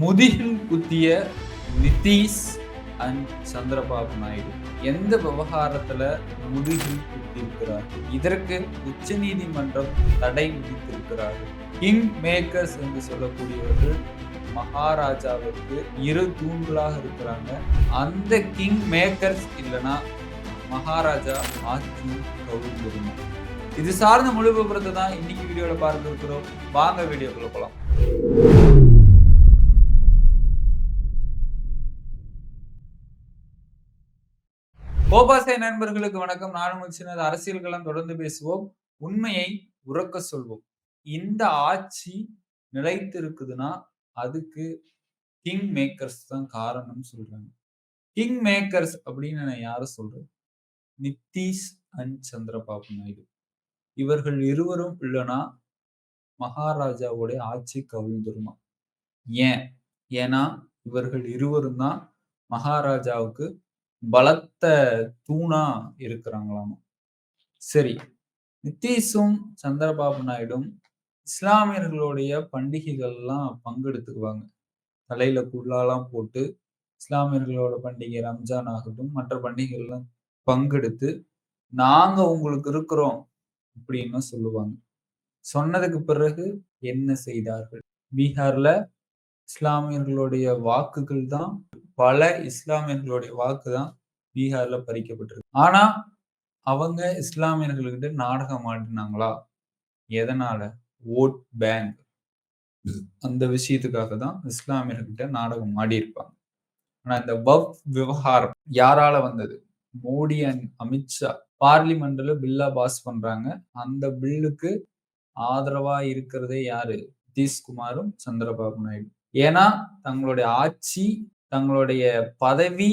முதுகில் குத்திய நிதிஷ் அண்ட் சந்திரபாபு நாயுடு. எந்த விவகாரத்துல முதுகில் குத்தியிருக்கிறார்கள் இதற்கு உச்ச நீதிமன்றம் தடை விதித்திருக்கிறார்கள் கிங் மேக்கர்ஸ் என்று சொல்லக்கூடியவர்கள் மகாராஜாவிற்கு இரு தூண்களாக இருக்கிறாங்க. அந்த கிங் மேக்கர்ஸ் இல்லைன்னா மகாராஜா ஆட்சி கவுந்திருமா இது சார்ந்த முழு விபரத்தை தான் இன்னைக்கு வீடியோவில் பார்த்துருக்கிறோம். வாங்க வீடியோக்குள்ள போலாம். கோபாசை நண்பர்களுக்கு வணக்கம். நானும் சின்னது அரசியல்களம் தொடர்ந்து பேசுவோம். உண்மையை உறக்க சொல்வோம். இந்த ஆட்சி நிலைத்திருக்குதுன்னா அதுக்கு கிங் மேக்கர்ஸ் தான் காரணம் சொல்றாங்க. கிங் மேக்கர்ஸ் அப்படின்னு நான் யாரும் சொல்றேன் நித்தீஷ் அண்ட் சந்திரபாபு நாயுடு. இவர்கள் இருவரும் இல்லைன்னா மகாராஜாவுடைய ஆட்சி கவிழ்ந்துருமா? ஏன்? ஏன்னா இவர்கள் இருவரும் தான் மகாராஜாவுக்கு பலத்த தூணா இருக்கிறாங்களாமா. சரி நிதிஷும் சந்திரபாபு நாயுடும் இஸ்லாமியர்களுடைய பண்டிகைகள்லாம் பங்கெடுத்துக்குவாங்க. தலையில குள்ளாலாம் போட்டு இஸ்லாமியர்களோட பண்டிகை ரம்ஜான் ஆகட்டும் மற்ற பண்டிகைகள்லாம் பங்கெடுத்து நாங்க உங்களுக்கு இருக்கிறோம் அப்படின்னு சொல்லுவாங்க. சொன்னதுக்கு பிறகு என்ன செய்தார்கள்? பீகார்ல இஸ்லாமியர்களுடைய வாக்குகள் தான் பல இஸ்லாமியர்களுடைய வாக்கு தான் பீகார்ல பறிக்கப்பட்டிருக்கு. ஆனா அவங்க இஸ்லாமியர்கள்கிட்ட நாடகம் ஆடினாங்களா? எதனால? Vote bank. அந்த விஷயத்துக்காக தான் இஸ்லாமியர்கிட்ட நாடகம் ஆடி இருப்பாங்க ஆனா இந்த வப் விவகாரம் யாரால வந்தது? மோடி அண்ட் அமித்ஷா. பார்லிமெண்ட்ல பில்லா பாஸ் பண்றாங்க. அந்த பில்லுக்கு ஆதரவா இருக்கிறதே யாரு? நிதிஷ்குமாரும் சந்திரபாபு நாயுடு. ஏன்னா தங்களுடைய ஆட்சி தங்களுடைய பதவி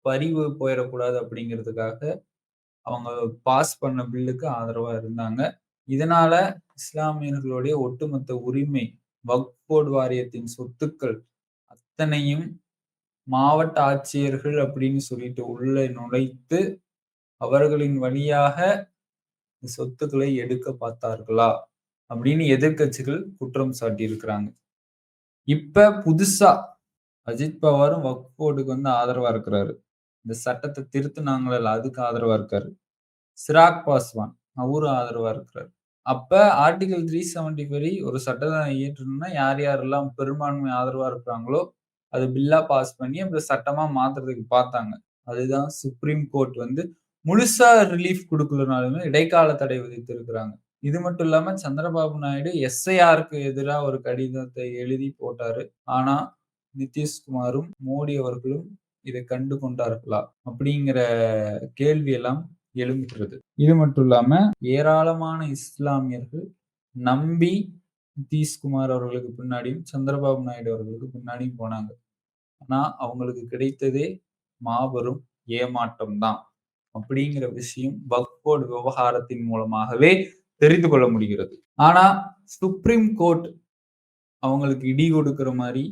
பறிவு போயிடக்கூடாது அப்படிங்கிறதுக்காக அவங்க பாஸ் பண்ண பில்லுக்கு ஆதரவா இருந்தாங்க. இதனால இஸ்லாமியர்களுடைய ஒட்டுமொத்த உரிமை வக்போர்டு வாரியத்தின் சொத்துக்கள் அத்தனையும் மாவட்ட ஆட்சியர்கள் அப்படின்னு சொல்லிட்டு உள்ள நுழைத்து அவர்களின் வழியாக சொத்துக்களை எடுக்க பார்த்தார்களா அப்படின்னு எதிர்கட்சிகள் குற்றம் சாட்டியிருக்கிறாங்க. இப்ப புதுசா அஜித் பவாரும் வக்ஃப் போர்டுக்கு வந்து ஆதரவா இருக்கிறாரு. இந்த சட்டத்தை திருத்தினாங்களே அதுக்கு ஆதரவா இருக்காரு. சிராக் பாஸ்வான் அவரும் ஆதரவா இருக்கிறாரு. அப்ப ஆர்டிகல் த்ரீ செவன்டி படி ஒரு சட்டத்தை இயற்றணும்னா யார் யாரெல்லாம் பெரும்பான்மை ஆதரவா இருக்கிறாங்களோ அது பில்லா பாஸ் பண்ணி அப்புறம் சட்டமா மாத்துறதுக்கு பார்த்தாங்க. அதுதான் சுப்ரீம் கோர்ட் வந்து முழுசா ரிலீஃப் கொடுக்கலனாலுமே இடைக்கால தடை விதித்து இருக்கிறாங்க இது மட்டும் இல்லாம சந்திரபாபு நாயுடு எஸ்ஐஆருக்கு எதிராக ஒரு கடிதத்தை எழுதி போட்டாரு. ஆனா நிதிஷ்குமாரும் மோடி அவர்களும் இதை கண்டு கொண்டார்களா அப்படிங்கிற கேள்வியெல்லாம் எழும்புகிறது. இது மட்டும் இல்லாம ஏராளமான இஸ்லாமியர்கள் நம்பி நிதிஷ்குமார் அவர்களுக்கு பின்னாடியும் சந்திரபாபு நாயுடு அவர்களுக்கு பின்னாடியும் போனாங்க. ஆனா அவங்களுக்கு கிடைத்ததே மாபெரும் ஏமாற்றம் தான் அப்படிங்கிற விஷயம் வக்போர்டு விவகாரத்தின் மூலமாகவே தெரிந்து கொள்ள முடிகிறது. ஆனா சுப்ரீம் கோர்ட் அவங்களுக்கு இடி கொடுக்கிற மாதிரி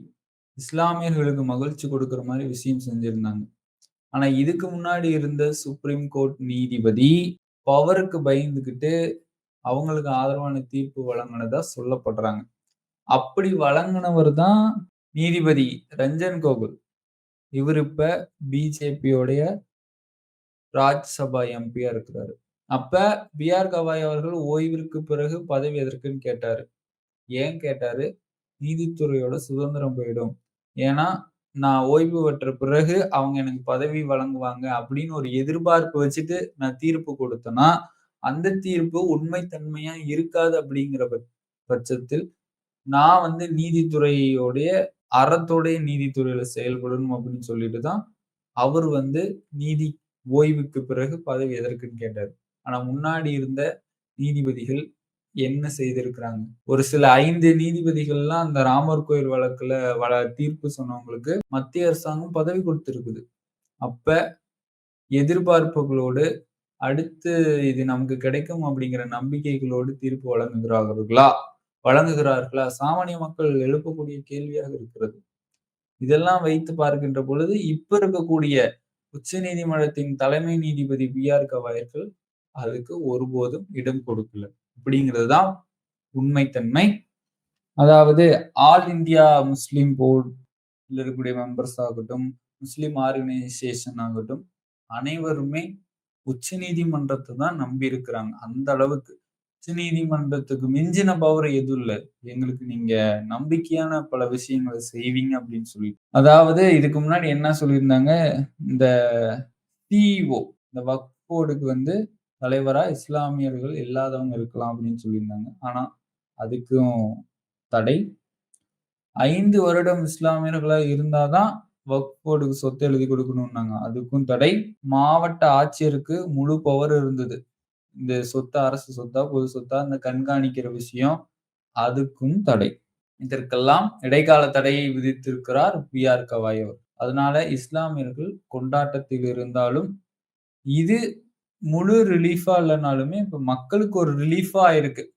இஸ்லாமியர்களுக்கு மகிழ்ச்சி கொடுக்குற மாதிரி விஷயம் செஞ்சிருந்தாங்க. ஆனா இதுக்கு முன்னாடி இருந்த சுப்ரீம் கோர்ட் நீதிபதி பவருக்கு பயந்துகிட்டு அவங்களுக்கு ஆதரவான தீர்ப்பு வழங்கினதா சொல்லப்படுறாங்க. அப்படி வழங்கினவர் தான் நீதிபதி ரஞ்சன் கோகுல் இவர் இப்ப பிஜேபியோடைய ராஜ்சபா எம்பியா இருக்கிறாரு. அப்ப பி ஆர் கவாய் அவர்கள் ஓய்விற்கு பிறகு பதவி எதற்குன்னு கேட்டாரு. ஏன் கேட்டாரு? நீதித்துறையோட சுதந்திரம் போயிடும். ஏன்னா நான் ஓய்வு பெற்ற பிறகு அவங்க எனக்கு பதவி வழங்குவாங்க அப்படின்னு ஒரு எதிர்பார்ப்பு வச்சுட்டு நான் தீர்ப்பு கொடுத்தேன்னா அந்த தீர்ப்பு உண்மைத்தன்மையா இருக்காது அப்படிங்கிற பட்சத்தில் நான் வந்து நீதித்துறையோடைய அறத்தோடைய நீதித்துறையில செயல்படணும் அப்படின்னு சொல்லிட்டு தான் அவர் வந்து நீதி ஓய்வுக்கு பிறகு பதவி எதற்குன்னு கேட்டார். ஆனா முன்னாடி இருந்த நீதிபதிகள் என்ன செய்திருக்கிறாங்க? ஒரு சில ஐந்து நீதிபதிகள்லாம் அந்த ராமர் கோயில் வழக்குல வள தீர்ப்பு சொன்னவங்களுக்கு மத்திய அரசாங்கம் பதவி கொடுத்துருக்குது. அப்ப எதிர்பார்ப்புகளோடு அடுத்து இது நமக்கு கிடைக்கும் அப்படிங்கிற நம்பிக்கைகளோடு தீர்ப்பு வழங்குகிறார்களா? வழங்குகிறார்களா? சாமானிய மக்கள் எழுப்பக்கூடிய கேள்வியாக இருக்கிறது. இதெல்லாம் வைத்து பார்க்கின்ற பொழுது இப்ப இருக்கக்கூடிய உச்ச நீதிமன்றத்தின் தலைமை நீதிபதி பி ஆர் கவாயர்கள் அதுக்கு ஒருபோதும் இடம் கொடுக்கல. அப்படிங்கிறது தான் உண்மைத்தன்மை அதாவது ஆல் இந்தியா முஸ்லீம் போர்டில் இருக்கக்கூடிய மெம்பர்ஸ் ஆகட்டும், முஸ்லீம் ஆர்கனைசேஷன் ஆகட்டும், அனைவருமே உச்ச நீதிமன்றத்தை தான் நம்பி இருக்கிறாங்க. அந்த அளவுக்கு. உச்ச நீதிமன்றத்துக்கு மிஞ்சின பவர் எதுவும் இல்லை எங்களுக்கு நீங்க நம்பிக்கையான பல விஷயங்களை செய்வீங்க அப்படின்னு சொல்லி. அதாவது இதுக்கு முன்னாடி என்ன சொல்லியிருந்தாங்க, இந்த சிஇஓ இந்த வக்ஃப் போர்டுக்கு வந்து தலைவராக இஸ்லாமியர்கள் இல்லாதவங்க இருக்கலாம் அப்படின்னு சொல்லியிருந்தாங்க. ஆனால் அதுக்கும் தடை. ஐந்து வருடம் இஸ்லாமியர்களா இருந்தா தான் வக்ஃப் போர்டுக்கு சொத்து எழுதி கொடுக்கணும்னாங்க. அதுக்கும் தடை. மாவட்ட ஆட்சியருக்கு முழு பவர் இருந்தது. இந்த சொத்து அரசு சொத்தா, பொது சொத்தா இந்த கண்காணிக்கிற விஷயம். அதுக்கும் தடை. இதற்கெல்லாம் இடைக்கால தடையை விதித்திருக்கிறார் பி.ஆர். கவாய் அவர். அதனால இஸ்லாமியர்கள் கொண்டாட்டத்தில் இருந்தாலும், இது முழு ரிலீஃபா இல்லைனாலுமே இப்ப மக்களுக்கு ஒரு ரிலீஃபா இருக்கு.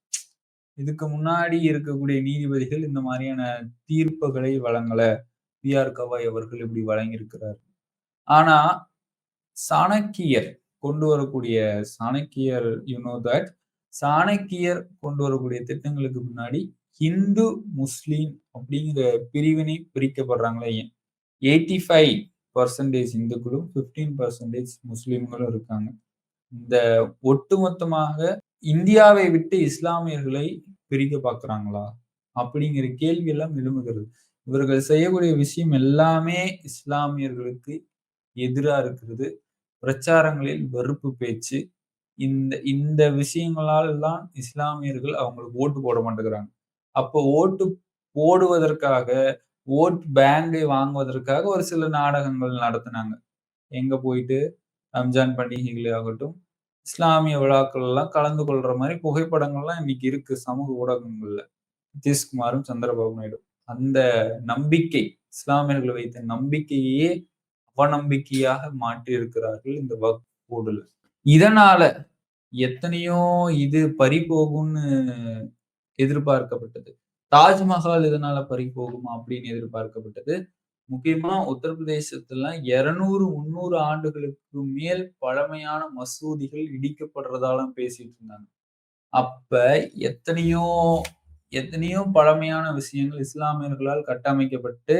இதுக்கு முன்னாடி இருக்கக்கூடிய நீதிபதிகள் இந்த மாதிரியான தீர்ப்புகளை வழங்கல. பி.ஆர். கவாய் அவர்கள் இப்படி வழங்கியிருக்கிறார். ஆனா, சாணக்கியர் கொண்டு வரக்கூடிய சாணக்கியர் யூ நோ தட் சாணக்கியர் கொண்டு வரக்கூடிய திட்டங்களுக்கு முன்னாடி ஹிந்து, முஸ்லீம் அப்படிங்கிற பிரிவினை பிரிக்கப்படுறாங்களே ஏன்? 85% இந்துக்களும், ஃபிஃப்டீன் பர்சன்டேஜ் முஸ்லீம்களும் இருக்காங்க. இந்த ஒட்டுமொத்தமாக இந்தியாவை விட்டு இஸ்லாமியர்களை பிரிக்க பார்க்குறாங்களா அப்படிங்கிற கேள்வி எல்லாம் எழும்புகிறது. இவர்கள் செய்யக்கூடிய விஷயம் எல்லாமே இஸ்லாமியர்களுக்கு எதிரா இருக்கிறது. பிரச்சாரங்களில் வெறுப்பு பேச்சு. இந்த இந்த விஷயங்களால் தான் இஸ்லாமியர்கள் அவங்களுக்கு ஓட்டு போட மாட்டேங்கிறாங்க. அப்போ ஓட்டு போடுவதற்காக, ஓட் பேங்கை வாங்குவதற்காக ஒரு சில நாடகங்கள் நடத்துனாங்க. எங்க போயிட்டு ரம்ஜான் பண்டிகைகளே ஆகட்டும், இஸ்லாமிய விழாக்கள் எல்லாம் கலந்து கொள்ற மாதிரி புகைப்படங்கள்லாம் இன்னைக்கு இருக்கு சமூக ஊடகங்கள்ல. நிதிஷ்குமாரும், சந்திரபாபு நாயுடு. அந்த நம்பிக்கை, இஸ்லாமியர்கள் வைத்த நம்பிக்கையையே அவநம்பிக்கையாக மாற்றி இருக்கிறார்கள் இந்த வக்ஃப் இதனால எத்தனையோ இது பறிபோகும்னு எதிர்பார்க்கப்பட்டது. தாஜ்மஹால் இதனால பறி போகுமா அப்படின்னு எதிர்பார்க்கப்பட்டது. முக்கியமா உத்தரப்பிரதேசத்துல 200, 300 ஆண்டுகளுக்கு மேல் பழமையான மசூதிகள் இடிக்கப்படுறதாலும் பேசிட்டு இருந்தாங்க. அப்ப எத்தனையோ எத்தனையோ பழமையான விஷயங்கள் இஸ்லாமியர்களால் கட்டமைக்கப்பட்டு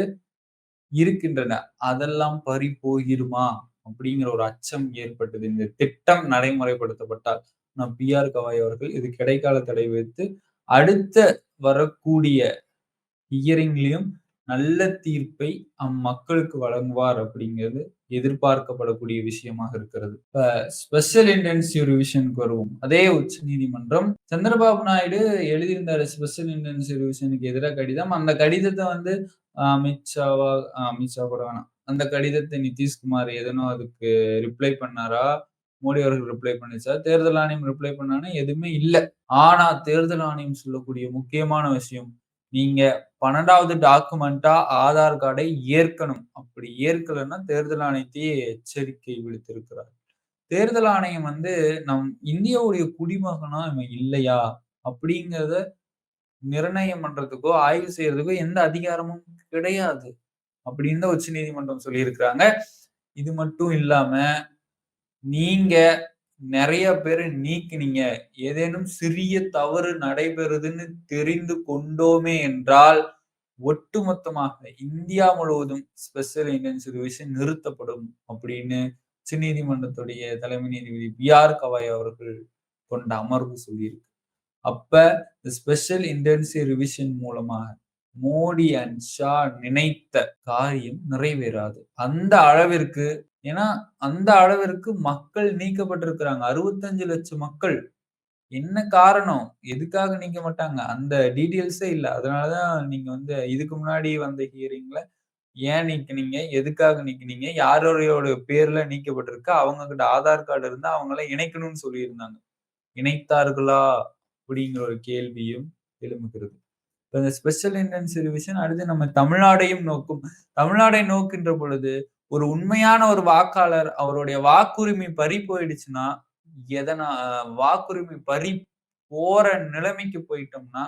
இருக்கின்றன. அதெல்லாம் பறி போகிருமா? அப்படிங்கிற ஒரு அச்சம் ஏற்பட்டது. இந்த திட்டம் நடைமுறைப்படுத்தப்பட்டால். பி ஆர் கவாய் அவர்கள் இது கிடைக்கால தடை வைத்து அடுத்த வரக்கூடிய இயரிங்லையும் நல்ல தீர்ப்பை அம்மக்களுக்கு வழங்குவார் அப்படிங்கிறது எதிர்பார்க்கப்படக்கூடிய விஷயமாக இருக்கிறது. இப்ப ஸ்பெஷல் இன்டென்சிவ் ரிவிஷனுக்கு வருவோம். அதே உச்சநீதிமன்றம் சந்திரபாபு நாயுடு எழுதியிருந்தாரு ஸ்பெஷல் இன்டென்சிவ் ரிவிஷனுக்கு எதிராக கடிதம். அந்த கடிதத்தை வந்து அமித்ஷாவா அமித்ஷா கூட வேணாம். அந்த கடிதத்தை நிதிஷ்குமார் எதனோ அதுக்கு ரிப்ளை பண்ணாரா? மோடி அவர்கள் ரிப்ளை பண்ணிச்சா தேர்தல் ஆணையம் ரிப்ளை பண்ணானே எதுவுமே இல்ல. ஆனா தேர்தல் ஆணையம் சொல்லக்கூடிய முக்கியமான விஷயம், நீங்க 12வது டாக்குமெண்ட்டா ஆதார் கார்டை ஏற்கணும். அப்படி ஏற்கலைன்னா தேர்தல் ஆணையத்தையே எச்சரிக்கை விடுத்திருக்கிறார். தேர்தல் ஆணையம் வந்து நம் இந்தியாவுடைய குடிமகனா இவன் இல்லையா? அப்படிங்கிறத நிர்ணயம் பண்றதுக்கோ, ஆய்வு செய்யறதுக்கோ எந்த அதிகாரமும் கிடையாது. அப்படின்னு தான் உச்சநீதிமன்றம் சொல்லியிருக்கிறாங்க. இது மட்டும் இல்லாம, நீங்க நிறைய பேர் நீக்கினீங்க. ஏதேனும் சிறிய தவறு நடைபெறுதுன்னு தெரிந்து கொண்டோமே என்றால், ஒட்டுமொத்தமாக இந்தியா முழுவதும் ஸ்பெஷல் இன்டென்சிவ் ரிவிஷன் நிறுத்தப்படும் அப்படின்னு உச்சநீதிமன்றத்துடைய தலைமை நீதிபதி பி.ஆர். கவாய் அவர்கள் கொண்ட அமர்வு சொல்லியிருக்கு. அப்ப இந்த ஸ்பெஷல் இன்டென்சி ரிவிஷன் மூலமாக மோடி அண்ட் ஷா நினைத்த காரியம் நிறைவேறாது. அந்த அளவிற்கு ஏன்னா அந்த அளவிற்கு மக்கள் நீக்கப்பட்டிருக்கிறாங்க. 65 லட்சம் மக்கள். என்ன காரணம்? எதுக்காக நீக்க மாட்டாங்க? அந்த டீட்டெயில்ஸே இல்லை அதனால தான் நீங்க வந்து இதுக்கு முன்னாடி வந்த ஹியரிங்ல ஏன் நீக்கினீங்க எதுக்காக நீக்குனீங்க? யாரோடைய பேர்ல நீக்கப்பட்டிருக்கு? அவங்க கிட்ட ஆதார் கார்டு இருந்தா அவங்கள இணைக்கணும்னு சொல்லியிருந்தாங்க. இணைத்தார்களா? அப்படிங்கிற ஒரு கேள்வியும் எழும்புகிறது. இந்த ஸ்பெஷல் இன்டென்சிவ் ரிவிஷன் அடுத்து நம்ம தமிழ்நாடையும் நோக்கும். தமிழ்நாடை நோக்கின்ற பொழுது, ஒரு உண்மையான ஒரு வாக்காளர் அவருடைய வாக்குரிமை பறி போயிடுச்சுன்னா, எதனா வாக்குரிமை பறி போற நிலைமைக்கு போயிட்டோம்னா,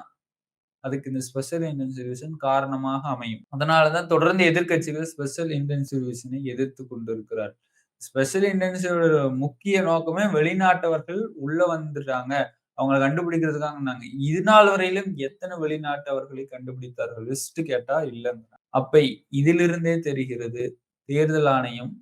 அதுக்கு இந்த ஸ்பெஷல் இன்டென்சிவ் காரணமாக அமையும். அதனாலதான் தொடர்ந்து எதிர்க்கட்சிகள் ஸ்பெஷல் இன்டென்சிவ் எதிர்த்து எதிர்த்துக் கொண்டிருக்கிறார். ஸ்பெஷல் இன்டென்சிவ் முக்கிய நோக்கமே வெளிநாட்டவர்கள் உள்ள வந்துடுறாங்க அவங்கள கண்டுபிடிக்கிறதுக்காகனாங்க. இது நாள் வரையிலும் எத்தனை வெளிநாட்டவர்களை கண்டுபிடித்தார்கள்? லிஸ்ட் கேட்டா இல்லங்கிறாங்க. அப்ப இதிலிருந்தே தெரிகிறது தேர்தல் ஆணையம்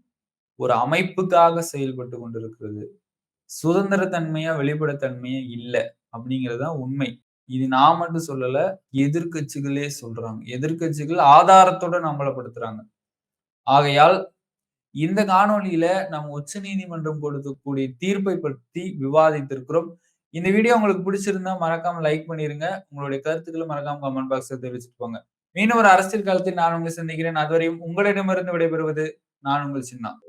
ஒரு அமைப்புக்காக செயல்பட்டு கொண்டிருக்கிறது. சுதந்திர தன்மையா, வெளிப்படைத்தன்மையா இல்ல அப்படிங்கறதுதான் உண்மை. இது நான் மட்டும் சொல்லல. எதிர்கட்சிகளே சொல்றாங்க. எதிர்க்கட்சிகள் ஆதாரத்துடன் அம்பலப்படுத்துறாங்க. ஆகையால் இந்த காணொளியில நம்ம உச்ச நீதிமன்றம் கொடுக்கக்கூடிய தீர்ப்பை பற்றி விவாதித்திருக்கிறோம். இந்த வீடியோ உங்களுக்கு பிடிச்சிருந்தா மறக்காம லைக் பண்ணிருங்க. உங்களுடைய கருத்துக்களை மறக்காம கமெண்ட் பாக்ஸ்ல தெரிவிச்சுட்டு போங்க. மீண்டும் ஒரு அரசியல் காலத்தில் நான் உங்களை சந்திக்கிறேன். அதுவரையும் உங்களிடமிருந்து விடைபெறுவது நான் உங்கள் சின்னம்